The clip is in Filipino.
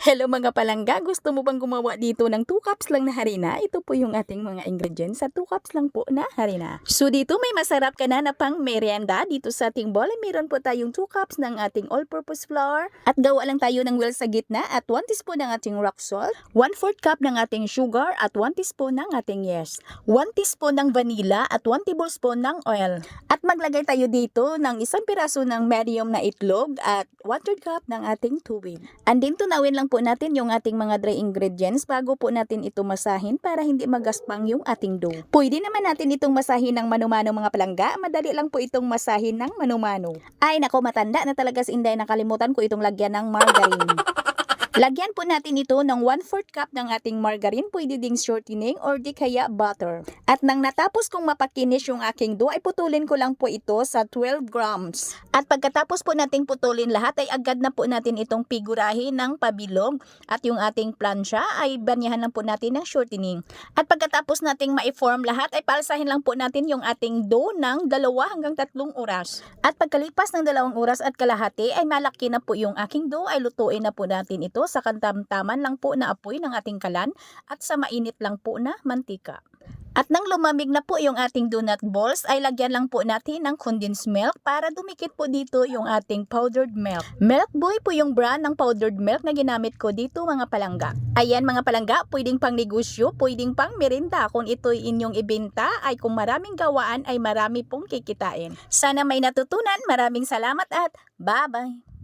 Hello mga palangga, gusto mo bang gumawa dito ng 2 cups lang na harina? Ito po yung ating mga ingredients sa 2 cups lang po na harina. So dito may masarap ka na na pang merienda dito sa ating bowl. Meron po tayong 2 cups ng ating all-purpose flour at gawa lang tayo ng well sa gitna at 1 teaspoon ng ating rock salt, 1 4 cup ng ating sugar at 1 teaspoon ng ating yes, 1 teaspoon ng vanilla at 1 tablespoon ng oil. At maglagay tayo dito ng isang piraso ng medium na itlog at 1 third cup ng ating tubig. And then tunawin lang po natin yung ating mga dry ingredients bago po natin ito masahin para hindi magaspang yung ating dough. Pwede naman natin itong masahin ng manumano mga palangga. Madali lang po itong masahin ng manumano. Ay nako matanda na talaga si Inday nakalimutan ko itong lagyan ng margarine. Lagyan po natin ito ng 1/4 cup ng ating margarine, pwede ding shortening or di kaya butter. At nang natapos kong mapakinis yung aking dough, ay putulin ko lang po ito sa 12 grams. At pagkatapos po nating putulin lahat, ay agad na po natin itong figurahin ng pabilog. At yung ating plansya ay banyahan lang po natin ng shortening. At pagkatapos nating ma-form lahat, ay palsahin lang po natin yung ating dough ng dalawa hanggang tatlong oras. At pagkalipas ng dalawang oras at kalahati, ay malaki na po yung aking dough, ay lutuin na po natin ito sa kantamtaman lang po na apoy ng ating kalan at sa mainit lang po na mantika. At nang lumamig na po yung ating donut balls, ay lagyan lang po natin ng condensed milk para dumikit po dito yung ating powdered milk. Milk Boy po yung brand ng powdered milk na ginamit ko dito mga palangga. Ayan mga palangga, pwedeng pang negosyo, pwedeng pang merinda. Kung ito'y inyong ibenta, ay kung maraming gawaan ay marami pong kikitain. Sana may natutunan. Maraming salamat at bye-bye!